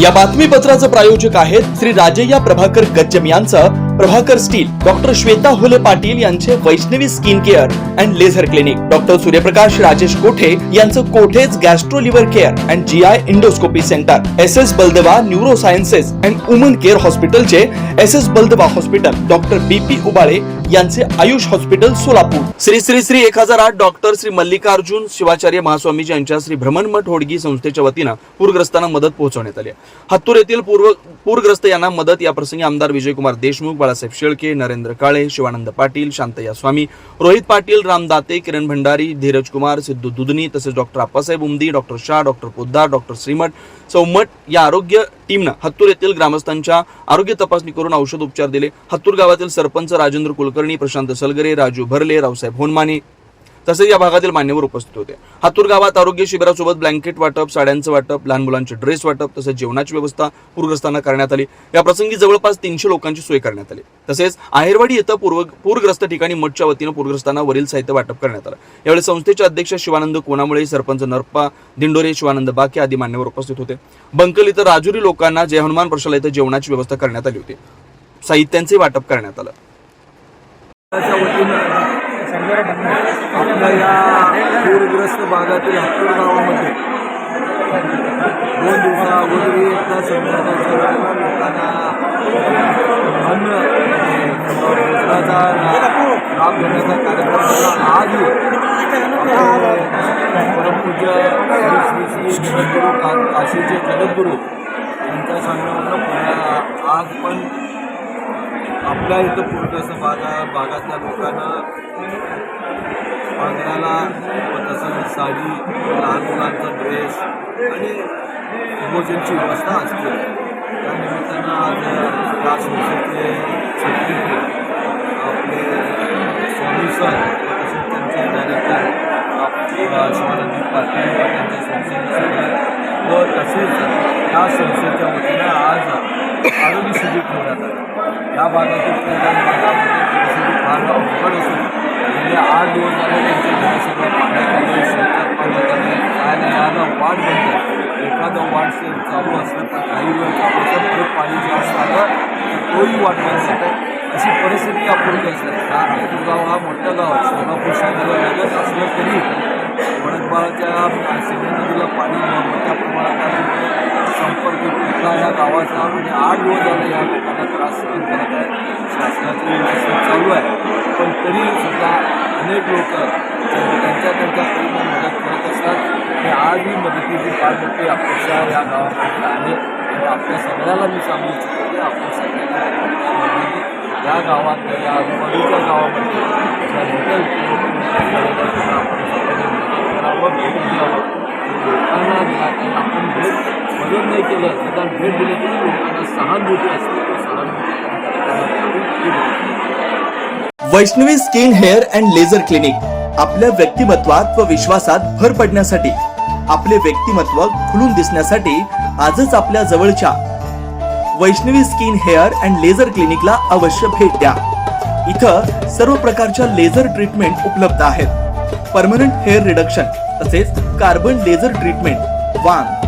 या बातमीपत्राचं प्रायोजक आहेत श्री राजय्या प्रभाकर गज्जम यांचं. प्रभाकर स्टील डॉक्टर श्वेता होले पाटील यांचे Vaishnavi skin care and laser clinic. Doctor Suryaprakash Rajesh Kothe यांचं कोठेज gastro liver care and G I endoscopy centre. S S Baldeva neuro sciences and woman care हॉस्पिटलचे S S Baldeva hospital. Doctor B P Ubale यांचे Ayush hospital Solapur. Shri Shri Shri एक हजार आठ doctor Shri Mallikarjun Shivacharya Mahaswami यांच्या श्री भ्रमणमठ होडगी संस्थेच्या वतीनं पूरग्रस्तांना मदत पोहोचवण्यात आली हत्तूर येथील पूर्व पूरग्रस्त यांना मदत या प्रसंगी आमदार विजयकुमार देशमुख बाळासाहेब शेळके नरेंद्र काळे शिवानंद पाटील शांतया स्वामी रोहित पाटील राम दाते किरण भंडारी धीरज कुमार सिद्धू दुधनी तसेच doctor Appasaheb Umadi doctor Shah doctor Poddar doctor Shrimath Saumath या आरोग्य टीमनं हत्तूर येथील ग्रामस्थांच्या आरोग्य तपासणी करून औषध उपचार दिले. हत्तूर गावातील सरपंच राजेंद्र कुलकर्णी प्रशांत सलगरे राजू भरले रावसाहेब होनमाने तसेच या भागातील मान्यवर उपस्थित होते. हातूर गावात आरोग्य शिबिरासोबत ब्लँकेट वाटप साड्यांचं वाटप लहान मुलांचे ड्रेस वाटप तसेच जेवणाची व्यवस्था पूरग्रस्तांना करण्यात आली. या प्रसंगी जवळपास तीनशे लोकांची सोय करण्यात आली. तसेच आहेरवाडी इथं पूर्व पूरग्रस्त ठिकाणी मठच्या वतीनं पूरग्रस्तांना वरील साहित्य वाटप करण्यात आलं. यावेळी संस्थेचे अध्यक्ष शिवानंद कोणामुळे सरपंच नरपा दिंडोरे शिवानंद बाके आदी मान्यवर उपस्थित होते. बंकल इथं राजुरी लोकांना जय हनुमान प्रशाला इथं जेवणाची व्यवस्था करण्यात आली होती. साहित्यांचे वाटप करण्यात आलं. आपल्या या पूरग्रस्त भागातील हातूर गावामध्ये दोन दिवसा अगोदर एकदा संध्याकाळच्या लोकांना अन्न भोजनाचा लाभ घेण्याचा कार्यक्रम झाला. आजही परमपूज्य श्री श्री जगद्गुरू काशीचे जगद्गुरू यांच्या सांगण्यावरून आज पण आपल्या इथं पूरग्रस्त भागा भागातल्या लोकांना पांघराला व तसंच साडी लहान मुलांचा ड्रेस आणि भोजनची व्यवस्था असते. त्या निमित्तानं आज या संस्थेचे आपले स्वामी सर तसेच त्यांचे डायरेक्टर शिवानंद पाटील व त्यांच्या संस्थेचे व तसेच या संस्थेच्या वतीनं आज आरोग्य शिबिर ठेवण्यात आलं. या भागातील फार अवघड असून गेले आठ दिवस झाले त्यांचे सगळं पाण्यात शेतात पाण्यात आलं यायला वाट बनते एखादं वाट से चालू असलं तर काही वेळ चालू असलं परत पाणी जास्त आलं तर तोही वाट बंद होतं अशी परिस्थिती अपूर्ण असते हा नागपूर गाव हा मोठं गाव सोलापूर शहराला लगत असलं तरी वडदबाळाच्या सिंधुदुर्गला पाणी मोठ्या प्रमाणात संपर्क तुटला या गावाचा आठ दिवस झाले या लोकांना त्रास सहन करत आहे शासनाची चालू आहे पण तरी अनेक लोक त्यांच्या त्यांच्या मदत आणि आजही मदतीची फार मोठी अपेक्षा या गावामध्ये आहे आणि आपल्या सगळ्याला मी सांगू इच्छितो की आपण सगळ्यांनी या भेट मदत नाही केलं. निदान भेट दिली की लोकांना सहानुभूती असते. तो सहानुभूती. Vaishnavi skin hair and laser clinic. आपल्या व्यक्तिमत्वात व विश्वासात भर पडण्यासाठी आपले व्यक्तिमत्व खुलून दिसण्यासाठी आजच आपल्या जवळच्या Vaishnavi skin hair and laser क्लिनिकला अवश्य भेट द्या. इथं सर्व प्रकारच्या लेझर ट्रीटमेंट उपलब्ध आहेत. परमनंट हेअर रिडक्शन तसेच कार्बन लेझर ट्रीटमेंट वांग